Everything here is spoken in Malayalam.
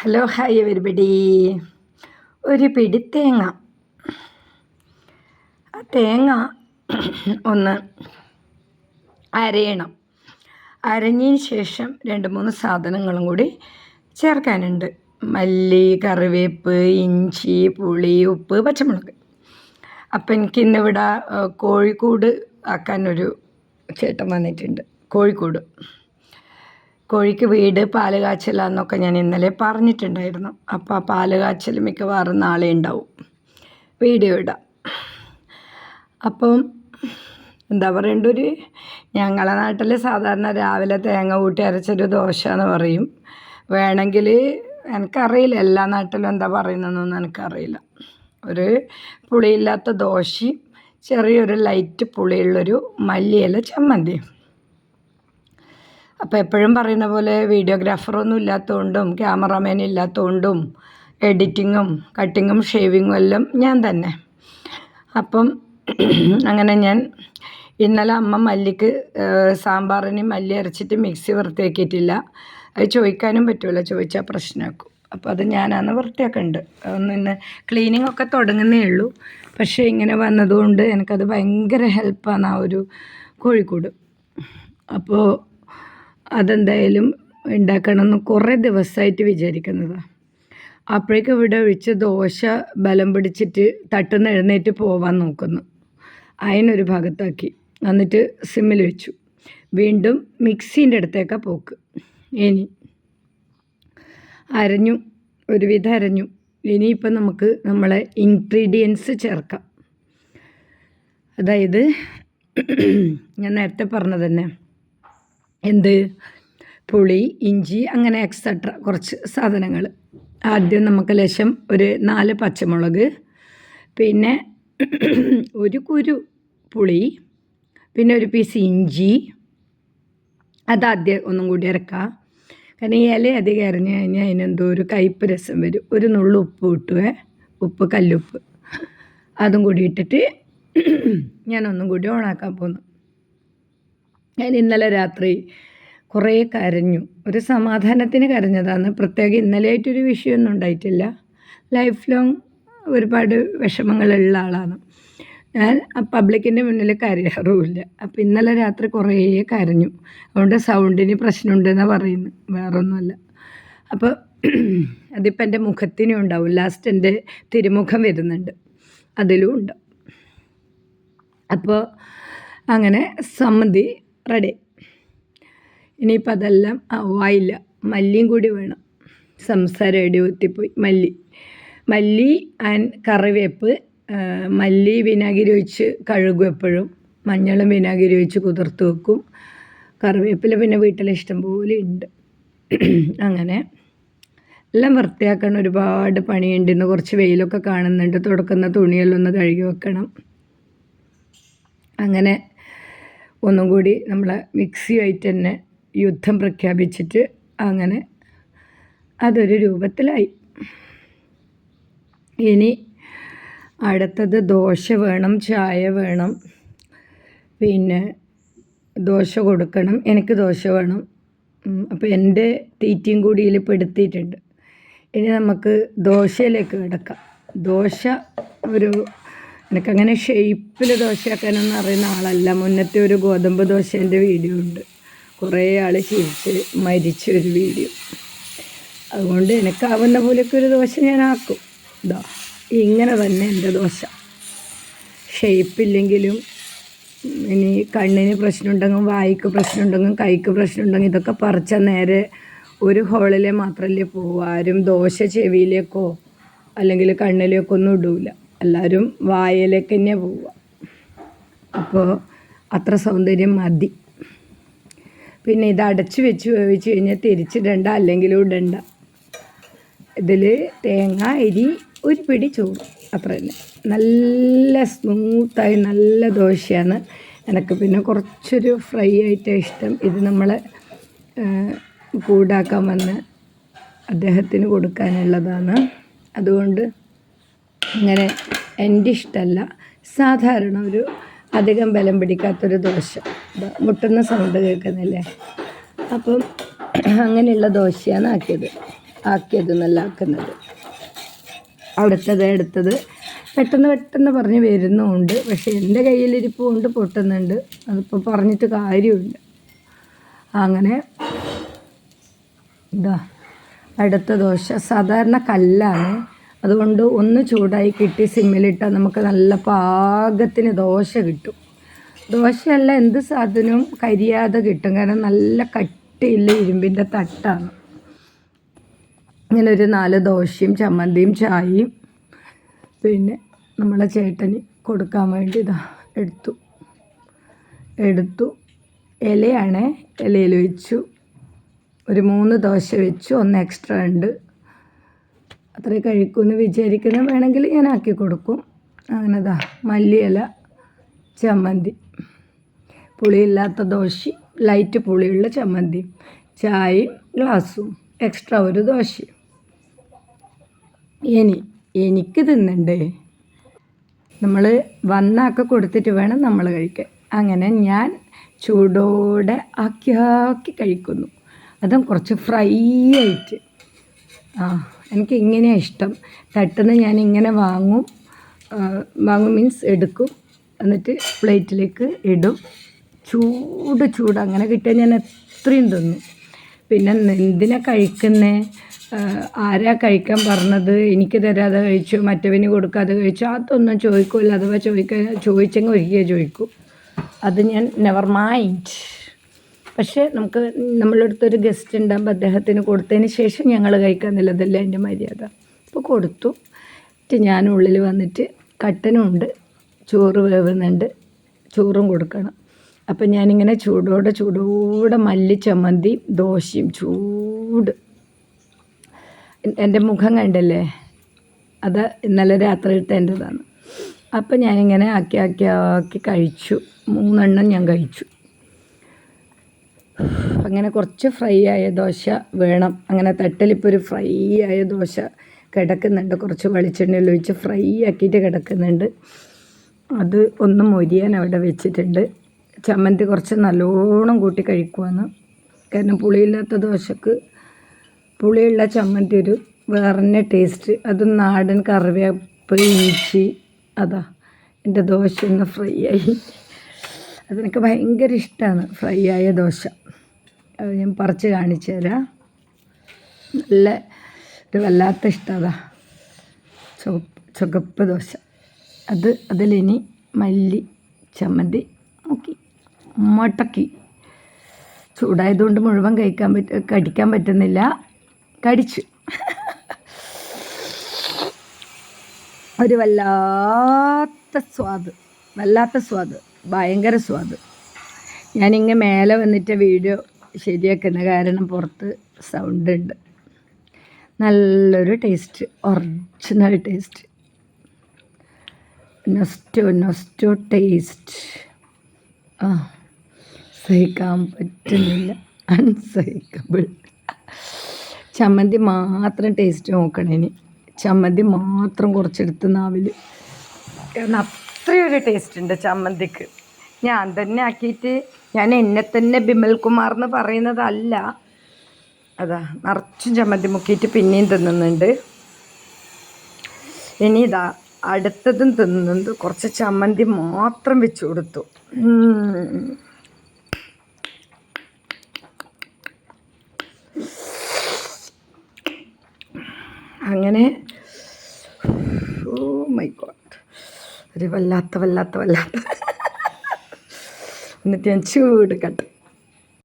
ഹലോ ഹായ് എവരിബഡി ഒരു പിടി തേങ്ങ. ആ തേങ്ങ ഒന്ന് അരയണം. അരഞ്ഞതിന് ശേഷം രണ്ട് മൂന്ന് സാധനങ്ങളും കൂടി ചേർക്കാനുണ്ട്. മല്ലി കറിവേപ്പ് ഇഞ്ചി പുളി ഉപ്പ് പച്ചമുളക്. അപ്പം എനിക്ക് ഇന്നിവിടെ കോഴിക്കൂട് ആക്കാനൊരു ചേട്ടൻ വന്നിട്ടുണ്ട്. കോഴിക്കൂട്. കോഴിക്ക് വീട് പാൽ കാച്ചലാന്നൊക്കെ ഞാൻ ഇന്നലെ പറഞ്ഞിട്ടുണ്ടായിരുന്നു. അപ്പോൾ ആ പാൽ കാച്ചൽ മിക്കവാറും നാളെ ഉണ്ടാവും. വീഡിയോ ഇടാം. അപ്പം എന്താ പറയേണ്ട ഒരു ഞങ്ങളെ നാട്ടിൽ സാധാരണ രാവിലെ തേങ്ങ കൂട്ടി അരച്ചൊരു ദോശ എന്ന് പറയും. വേണമെങ്കിൽ എനിക്കറിയില്ല എല്ലാ നാട്ടിലും എന്താ പറയുന്നതെന്നൊന്നും എനിക്കറിയില്ല. ഒരു പുളിയില്ലാത്ത ദോശയും ചെറിയൊരു ലൈറ്റ് പുളിയുള്ളൊരു മല്ലിയില ചമ്മന്തിയും. അപ്പോൾ എപ്പോഴും പറയുന്ന പോലെ വീഡിയോഗ്രാഫറൊന്നും ഇല്ലാത്തതുകൊണ്ടും ക്യാമറമാൻ ഇല്ലാത്തതുകൊണ്ടും എഡിറ്റിങ്ങും കട്ടിങ്ങും ഷേവിങ്ങും എല്ലാം ഞാൻ തന്നെ. അപ്പം അങ്ങനെ ഞാൻ ഇന്നലെ അമ്മ മല്ലിക്ക് സാമ്പാറിന് മല്ലി അരച്ചിട്ട് മിക്സി വൃത്തിയാക്കിയിട്ടില്ല. അത് ചോദിക്കാനും പറ്റുമല്ലോ ചോദിച്ചാൽ പ്രശ്നമാക്കും അപ്പോൾ അത് ഞാനാണ് വൃത്തിയാക്കുന്നുണ്ട് ഒന്ന് ക്ലീനിങ് ഒക്കെ തുടങ്ങുന്നേ ഉള്ളൂ. പക്ഷേ ഇങ്ങനെ വന്നതുകൊണ്ട് എനിക്കത് ഭയങ്കര ഹെൽപ്പാണ് ആ ഒരു കോഴിക്കോട്. അപ്പോൾ അതെന്തായാലും ഉണ്ടാക്കണമെന്ന് കുറേ ദിവസമായിട്ട് വിചാരിക്കുന്നതാണ് അപ്പോഴേക്കും ഇവിടെ ഒഴിച്ച് ദോശ ബലം പിടിച്ചിട്ട് തട്ടുന്ന എഴുന്നേറ്റ് പോവാൻ നോക്കുന്നു. അതിനൊരു ഭാഗത്താക്കി. എന്നിട്ട് സിമ്മിൽ വെച്ചു. വീണ്ടും മിക്സീന്റെ അടുത്തേക്കാണ് പോക്ക്. ഇനി അരഞ്ഞു. ഒരുവിധം അരഞ്ഞു. ഇനിയിപ്പം നമുക്ക് നമ്മളെ ഇൻഗ്രീഡിയൻസ് ചേർക്കാം. അതായത് ഞാൻ നേരത്തെ പറഞ്ഞത് തന്നെ എന്ത്? പുളി ഇഞ്ചി അങ്ങനെ എക്സെട്ര കുറച്ച് സാധനങ്ങൾ. ആദ്യം നമുക്ക് ലശം ഒരു നാല് പച്ചമുളക്. പിന്നെ ഒരു കുരു പുളി. പിന്നെ ഒരു പീസ് ഇഞ്ചി. അതാദ്യം ഒന്നും കൂടി ഇറക്കാം കാരണം ഈ ഇല അധികം ഇറങ്ങി കഴിഞ്ഞാൽ അതിനെന്തോ ഒരു കയ്പ്പ് രസം വരും. ഒരു നുള്ളു ഉപ്പ് കിട്ടുവേ ഉപ്പ് കല്ലുപ്പ്. അതും കൂടി ഇട്ടിട്ട് ഞാനൊന്നും കൂടി ഓണാക്കാൻ പോന്നു. ഞാൻ ഇന്നലെ രാത്രി കുറേ കരഞ്ഞു. ഒരു സമാധാനത്തിന് കരഞ്ഞതാണ്. പ്രത്യേകം ഇന്നലെയായിട്ടൊരു വിഷയമൊന്നും ഉണ്ടായിട്ടില്ല. ലൈഫ് ലോങ് ഒരുപാട് വിഷമങ്ങളുള്ള ആളാണ്. ഞാൻ പബ്ലിക്കിന്റെ മുന്നിൽ കരയാറുമില്ല. അപ്പോൾ ഇന്നലെ രാത്രി കുറേ കരഞ്ഞു. അതുകൊണ്ട് സൗണ്ടിന് പ്രശ്നമുണ്ടെന്നാണ് പറയുന്നത്. വേറൊന്നുമല്ല. അപ്പോൾ അതിപ്പോൾ എന്റെ മുഖത്തിനും ഉണ്ടാവും. ലാസ്റ്റ് എന്റെ തിരുമുഖം വരുന്നുണ്ട്. അതിലും ഉണ്ട്. അപ്പോൾ അങ്ങനെ സമ്മതി റെഡി. ഇനിയിപ്പോൾ അതെല്ലാം ആവായില്ല മല്ലിയും കൂടി വേണം. സംസാരം എടി ഒത്തിപ്പോയി. മല്ലി. മല്ലി ആൻഡ് കറിവേപ്പ് മല്ലി വിനാഗിരി ഒഴിച്ച് കഴുകും എപ്പോഴും. മഞ്ഞളും വിനാഗിരി ഒഴിച്ച് കുതിർത്ത് വെക്കും. കറിവേപ്പില പിന്നെ വീട്ടിൽ ഇഷ്ടം പോലെ ഉണ്ട്. അങ്ങനെ എല്ലാം വൃത്തിയാക്കണം ഒരുപാട് പണിയുണ്ട്. ഇന്ന് കുറച്ച് വെയിലൊക്കെ കാണുന്നുണ്ട്. തുടക്കുന്ന തുണിയെല്ലാം ഒന്ന് കഴുകി വെക്കണം. അങ്ങനെ ഒന്നും കൂടി നമ്മൾ മിക്സിയായിട്ട് തന്നെ യുദ്ധം പ്രഖ്യാപിച്ചിട്ട് അങ്ങനെ അതൊരു രൂപത്തിലായി. ഇനി അടുത്തത് ദോശ വേണം ചായ വേണം പിന്നെ ദോശ കൊടുക്കണം. എനിക്ക് ദോശ വേണം. അപ്പോൾ എന്റെ തീറ്റയും കൂടി ഇതിൽ പെടുത്തിയിട്ടുണ്ട്. ഇനി നമുക്ക് ദോശയിലേക്ക് കിടക്കാം. ദോശ ഒരു എനിക്കങ്ങനെ ഷേപ്പിൽ ദോശയാക്കാനൊന്നും അറിയുന്ന ആളല്ല. മുന്നത്തെ ഒരു ഗോതമ്പ് ദോശേന്റെ വീഡിയോ ഉണ്ട്. കുറേ ആൾ ചിരിച്ച് മരിച്ച ഒരു വീഡിയോ. അതുകൊണ്ട് എനിക്കാവുന്ന പോലെയൊക്കെ ഒരു ദോശ ഞാൻ ആക്കും ഇതാ ഇങ്ങനെ തന്നെ എന്റെ ദോശ. ഷേപ്പില്ലെങ്കിലും ഇനി കണ്ണിന് പ്രശ്നമുണ്ടെങ്കിൽ വായിക്ക് പ്രശ്നമുണ്ടെങ്കിൽ കൈക്ക് പ്രശ്നമുണ്ടെങ്കിൽ ഇതൊക്കെ പറിച്ച നേരെ ഒരു ഹോളിലെ മാത്രമല്ലേ പോവുക ആരും ദോശ ചെവിയിലേക്കോ അല്ലെങ്കിൽ കണ്ണിലേക്കോ ഒന്നും ഇടൂല. എല്ലാവരും വായയിലേക്ക് തന്നെ പോവുക. അപ്പോൾ അത്ര സൗന്ദര്യം മതി. പിന്നെ ഇത് അടച്ച് വെച്ച് വേവിച്ച് കഴിഞ്ഞാൽ തിരിച്ചിടണ്ട അല്ലെങ്കിലും ഇടണ്ട. ഇതിൽ തേങ്ങ അരി ഒരു പിടി ചോറ്. അത്ര തന്നെ. നല്ല സ്മൂത്തായി നല്ല ദോശയാണ്. എനിക്ക് പിന്നെ കുറച്ചൊരു ഫ്രൈ ആയിട്ട് ഇഷ്ടം. ഇത് നമ്മളെ കൂടാക്കാൻ വന്ന് അദ്ദേഹത്തിന് കൊടുക്കാനുള്ളതാണ്. അതുകൊണ്ട് അങ്ങനെ എന്റെ ഇഷ്ടമല്ല. സാധാരണ ഒരു അധികം ബലം പിടിക്കാത്തൊരു ദോശ. മുട്ടുന്ന സൗണ്ട് കേൾക്കുന്നില്ലേ? അപ്പം അങ്ങനെയുള്ള ദോശയാണ് ആക്കിയത്. ആക്കിയത് നല്ല ആക്കുന്നത് അടുത്തത്. എടുത്തത് പെട്ടെന്ന് പെട്ടെന്ന് പറഞ്ഞ് വരുന്നുമുണ്ട് പക്ഷേ എന്റെ കയ്യിലിരിപ്പ് കൊണ്ട് പൊട്ടുന്നുണ്ട്. അതിപ്പോൾ പറഞ്ഞിട്ട് കാര്യമില്ല. അങ്ങനെ ഇതാ അടുത്ത ദോശ. സാധാരണ കല്ലാണ് അതുകൊണ്ട് ഒന്ന് ചൂടായി കിട്ടി സിമ്മിലിട്ടാൽ നമുക്ക് നല്ല പാകത്തിന് ദോശ കിട്ടും. ദോശയല്ല എന്ത് സാധനവും കരിയാതെ കിട്ടും. കാരണം നല്ല കട്ടിയുള്ള ഇരുമ്പിന്റെ തട്ടാണ്. ഇങ്ങനെ ഒരു നാല് ദോശയും ചമ്മന്തിയും ചായയും പിന്നെ നമ്മളെ ചേട്ടന് കൊടുക്കാൻ വേണ്ടി ഇതാ എടുത്തു. എടുത്തു. ഇലയാണ് ഇലയിൽ വെച്ചു. ഒരു മൂന്ന് ദോശ വെച്ചു. ഒന്ന് എക്സ്ട്രാ ഉണ്ട് അത്രേ കഴിക്കുമെന്ന് വിചാരിക്കുന്ന വേണമെങ്കിൽ ഞാൻ ആക്കി കൊടുക്കും. അങ്ങനെ ദാ മല്ലിയില ചമ്മന്തി. പുളിയില്ലാത്ത ദോശ ലൈറ്റ് പുളിയുള്ള ചമ്മന്തി ചായയും ഗ്ലാസ്സും എക്സ്ട്രാ ഒരു ദോശയും. ഇനി എനിക്ക് തിന്നണ്ടേ? നമ്മൾ വന്നാക്ക കൊടുത്തിട്ട് വേണം നമ്മൾ കഴിക്കാൻ. അങ്ങനെ ഞാൻ ചൂടോടെ ആക്കി ആക്കി കഴിക്കുന്നു. അതും കുറച്ച് ഫ്രൈ ആയിട്ട്. ആ. എനിക്ക് ഇങ്ങനെയാണ് ഇഷ്ടം. തട്ടുന്ന ഞാൻ ഇങ്ങനെ വാങ്ങും വാങ്ങും മീൻസ് എടുക്കും. എന്നിട്ട് പ്ലേറ്റിലേക്ക് ഇടും. ചൂട് ചൂട്. അങ്ങനെ കിട്ടിയാൽ ഞാൻ എത്രയും തിന്നും. പിന്നെ എന്തിനാ കഴിക്കുന്നേ? ആരാ കഴിക്കാൻ പറഞ്ഞത്? എനിക്ക് തരാതെ കഴിച്ചു? മറ്റവന് കൊടുക്കാതെ കഴിച്ചു? അതൊന്നും ചോദിക്കില്ല അഥവാ ചോദിക്കാൻ ചോദിച്ചെങ്കിൽ ഒരിക്കൽ ചോദിക്കും. അത് ഞാൻ നെവർ മൈൻഡ് പക്ഷേ നമുക്ക് നമ്മളുടെ അടുത്തൊരു ഗസ്റ്റ് ഉണ്ടാകുമ്പോൾ അദ്ദേഹത്തിന് കൊടുത്തതിന് ശേഷം ഞങ്ങൾ കഴിക്കാമെന്നുള്ളതല്ല എന്റെ മര്യാദ. അപ്പോൾ കൊടുത്തു. എന്നിട്ട് ഞാൻ ഉള്ളിൽ വന്നിട്ട് കട്ടനുണ്ട് ചോറ് വേവുന്നുണ്ട് ചോറും കൊടുക്കണം. അപ്പം ഞാനിങ്ങനെ ചൂടോടെ ചൂടോടെ മല്ലി ചമ്മന്തി ദോശയും ചൂട്. എന്റെ മുഖം കണ്ടല്ലേ? അത് ഇന്നലെ രാത്രി എന്റെതാണ്. അപ്പം ഞാനിങ്ങനെ ആക്കി ആക്കി ആക്കി കഴിച്ചു. മൂന്നെണ്ണം ഞാൻ കഴിച്ചു. അങ്ങനെ കുറച്ച് ഫ്രൈ ആയ ദോശ വേണം. അങ്ങനെ തട്ടലിപ്പോൾ ഒരു ഫ്രൈ ആയ ദോശ കിടക്കുന്നുണ്ട്. കുറച്ച് വെളിച്ചെണ്ണയിൽ ഒഴിച്ച് ഫ്രൈ ആക്കിയിട്ട് കിടക്കുന്നുണ്ട്. അത് ഒന്ന് മൊരിയാൻ അവിടെ വെച്ചിട്ടുണ്ട്. ചമ്മന്തി കുറച്ച് നല്ലോണം കൂട്ടി കഴിക്കുവാണ് കാരണം പുളിയില്ലാത്ത ദോശക്ക് പുളിയുള്ള ചമ്മന്തി ഒരു വേറെ ടേസ്റ്റ്. അത് നാടൻ കറിവേപ്പ് ഇഞ്ചി അതാ എന്റെ ദോശ ഒന്ന് ഫ്രൈ ആയി. അതെനിക്ക് ഭയങ്കര ഇഷ്ടമാണ് ഫ്രൈ ആയ ദോശ. ഞാൻ പറിച്ച് കാണിച്ചു തരാം. നല്ല ഒരു വല്ലാത്ത ഇഷ്ടതാ. ചുവപ്പ് ദോശ. അത് അതിലിനി മല്ലി ചമ്മന്തി നോക്കി മുട്ടക്കി ചൂടായതുകൊണ്ട് മുഴുവൻ കഴിക്കാൻ പറ്റ കടിക്കാൻ പറ്റുന്നില്ല. കടിച്ചു. ഒരു വല്ലാത്ത സ്വാദ്. വല്ലാത്ത സ്വാദ്. ഭയങ്കര സ്വാദ്. ഞാനിങ്ങനെ മേലെ വന്നിട്ട് വീഡിയോ ശരിയാക്കുന്ന കാരണം പുറത്ത് സൗണ്ട് ഉണ്ട് നല്ലൊരു taste original taste nosto nosto taste ആ സഹിക്കാൻ പറ്റുന്നില്ല. അൺസഹിക്കബിൾ ചമ്മന്തി മാത്രം ടേസ്റ്റ് നോക്കണം ഇനി. ചമ്മന്തി മാത്രം കുറച്ചെടുത്ത് നാവിൽ കാരണം അത്രയൊരു ടേസ്റ്റ് ഉണ്ട് ചമ്മന്തിക്ക്. ഞാൻ തന്നെ ആക്കിയിട്ട് ഞാൻ എന്നെ തന്നെ ബിമൽ കുമാർ എന്ന് പറയുന്നതല്ല. അതാ നിറച്ചും ചമ്മന്തി മുക്കിയിട്ട് പിന്നെയും തിന്നുന്നുണ്ട്. ഇനി ഇതാ അടുത്തതും തിന്നുന്നുണ്ട്. കുറച്ച് ചമ്മന്തി മാത്രം വെച്ച് കൊടുത്തു. അങ്ങനെ ഓ മൈ ഗോഡ്. ഒരു വല്ലാത്ത വല്ലാത്ത വല്ലാത്ത എന്നിട്ട് ഞാൻ ചൂട് കട്ട്.